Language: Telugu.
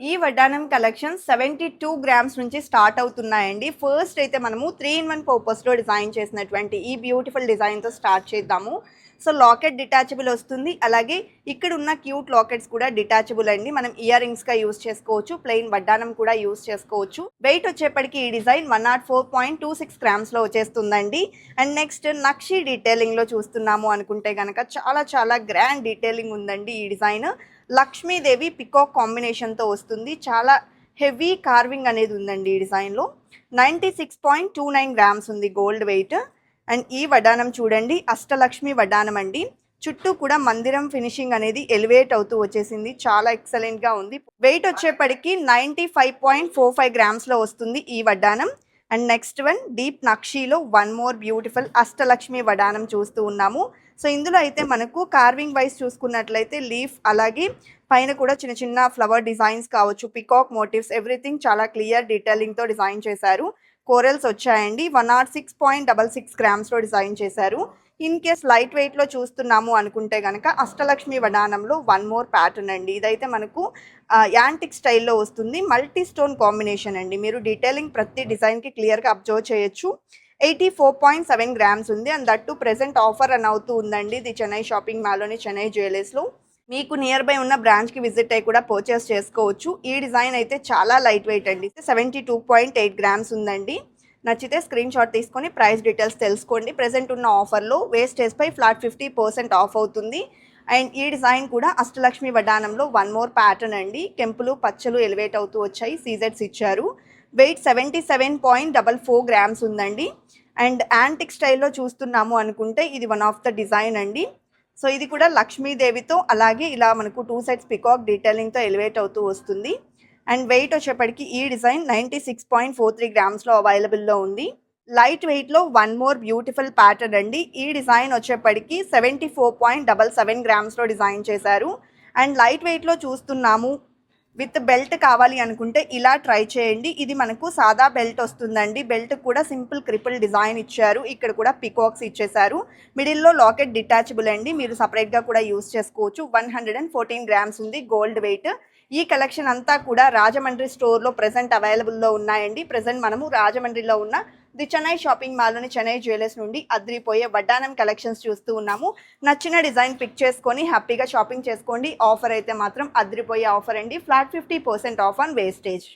ఈ వడ్డానం కలెక్షన్ సెవెంటీ టూ గ్రామ్స్ నుంచి స్టార్ట్ అవుతున్నాయండి. ఫస్ట్ అయితే మనము త్రీ ఇన్ వన్ పర్పస్లో డిజైన్ చేసినటువంటి ఈ బ్యూటిఫుల్ డిజైన్తో స్టార్ట్ చేద్దాము. సో లాకెట్ డిటాచబుల్ వస్తుంది. అలాగే ఇక్కడ ఉన్న క్యూట్ లాకెట్స్ కూడా డిటాచబుల్ అండి. మనం ఇయర్ రింగ్స్గా యూస్ చేసుకోవచ్చు. ప్లెయిన్ వడ్డానం కూడా యూస్ చేసుకోవచ్చు. వెయిట్ వచ్చేప్పటికి ఈ design one nought four point two six గ్రామ్స్లో వచ్చేస్తుందండి. అండ్ నెక్స్ట్ నక్షి డీటెయిలింగ్లో చూస్తున్నాము అనుకుంటే కనుక చాలా చాలా గ్రాండ్ డీటెయిలింగ్ ఉందండి ఈ డిజైన్. లక్ష్మీదేవి పికాక్ కాంబినేషన్తో వస్తుంది. చాలా హెవీ కార్వింగ్ అనేది ఉందండి ఈ డిజైన్లో. Ninety six point two nine grams ఉంది గోల్డ్ వెయిట్ అండ్ ఈ వడ్డానం చూడండి అష్టలక్ష్మి వడ్డానం అండి. చుట్టూ కూడా మందిరం ఫినిషింగ్ అనేది ఎలివేట్ అవుతూ వచ్చేసింది. చాలా ఎక్సలెంట్గా ఉంది. వెయిట్ వచ్చేప్పటికి ninety five point four five గ్రామ్స్లో వస్తుంది ఈ వడ్డానం అండ్ నెక్స్ట్ వన్ డీప్ నక్షీలో వన్ మోర్ బ్యూటిఫుల్ అష్టలక్ష్మి వడానం చూస్తూ ఉన్నాము. సో ఇందులో అయితే మనకు కార్వింగ్ వైజ్ చూసుకున్నట్లయితే లీఫ్ అలాగే పైన కూడా చిన్న చిన్న ఫ్లవర్ డిజైన్స్ కావచ్చు పికాక్ మోటివ్స్ ఎవ్రీథింగ్ చాలా క్లియర్ డీటెయిలింగ్తో డిజైన్ చేశారు. కోరల్స్ వచ్చాయండి. One nought six point double six గ్రామ్స్లో design చేశారు. ఇన్ కేస్ లైట్ వెయిట్లో చూస్తున్నాము అనుకుంటే కనుక అష్టలక్ష్మి వడానంలో వన్ మోర్ ప్యాటర్న్ అండి. ఇదైతే మనకు యాంటిక్ స్టైల్లో వస్తుంది. మల్టీ స్టోన్ కాంబినేషన్ అండి. మీరు డీటెయిలింగ్ ప్రతి డిజైన్కి క్లియర్గా అబ్జర్వ్ చేయొచ్చు. Eighty four point seven grams ఉంది. అండ్ దట్టు ప్రెసెంట్ ఆఫర్ అని అవుతూ ఉందండి. ఇది చెన్నై షాపింగ్ మాల్లోని చెన్నై జ్యువెలర్స్లో. మీకు నియర్ బై ఉన్న బ్రాంచ్కి విజిట్ అయ్యి కూడా పర్చేస్ చేసుకోవచ్చు. ఈ డిజైన్ అయితే చాలా లైట్ వెయిట్ అండి. Seventy two point eight grams ఉందండి. నచ్చితే స్క్రీన్ షాట్ తీసుకొని ప్రైస్ డీటెయిల్స్ తెలుసుకోండి. ప్రెసెంట్ ఉన్న ఆఫర్లో వేస్టేజ్పై ఫ్లాట్ ఫిఫ్టీ పర్సెంట్ ఆఫ్ అవుతుంది. అండ్ ఈ డిజైన్ కూడా అష్టలక్ష్మి వడ్డానంలో వన్ మోర్ ప్యాటర్న్ అండి. కెంపులు పచ్చలు ఎలివేట్ అవుతూ వచ్చాయి. సీజెట్స్ ఇచ్చారు. Weight seventy seven point double four grams ఉందండి. అండ్ యాంటిక్ స్టైల్లో చూస్తున్నాము అనుకుంటే ఇది వన్ ఆఫ్ ద డిజైన్ అండి. సో ఇది కూడా లక్ష్మీదేవితో అలాగే ఇలా మనకు టూ సైడ్స్ పికాక్ డీటెయిలింగ్తో ఎలివేట్ అవుతూ వస్తుంది. అండ్ వెయిట్ వచ్చేప్పటికి ఈ design ninety six point four three గ్రామ్స్లో అవైలబుల్లో ఉంది. లైట్ వెయిట్లో వన్ మోర్ బ్యూటిఫుల్ ప్యాటర్న్ అండి. ఈ డిజైన్ వచ్చేప్పటికి seventy four point double seven గ్రామ్స్లో design చేశారు. అండ్ లైట్ వెయిట్లో చూస్తున్నాము విత్ బెల్ట్ కావాలి అనుకుంటే ఇలా ట్రై చేయండి. ఇది మనకు సాదా బెల్ట్ వస్తుందండి. బెల్ట్ కూడా సింపుల్ క్రిపుల్ డిజైన్ ఇచ్చారు. ఇక్కడ కూడా పికాక్స్ ఇచ్చేసారు మిడిల్లో లాకెట్ డిటాచబుల్ అండి. మీరు సపరేట్గా కూడా యూస్ చేసుకోవచ్చు. One hundred and fourteen grams ఉంది గోల్డ్ వెయిట్. ఈ కలెక్షన్ అంతా కూడా రాజమండ్రి స్టోర్లో ప్రజెంట్ అవైలబుల్లో ఉన్నాయండి. ప్రజెంట్ మనము రాజమండ్రిలో ఉన్న ది చెన్నై షాపింగ్ మాల్లోని చెన్నై జ్యువెలర్స్ నుండి అద్రిపోయే వడ్డానం కలెక్షన్స్ చూస్తూ ఉన్నాము. నచ్చిన డిజైన్ పిక్ చేసుకొని హ్యాపీగా షాపింగ్ చేసుకోండి. ఆఫర్ అయితే మాత్రం అద్రిపోయే ఆఫర్ అండి. Flat fifty percent off on wastage.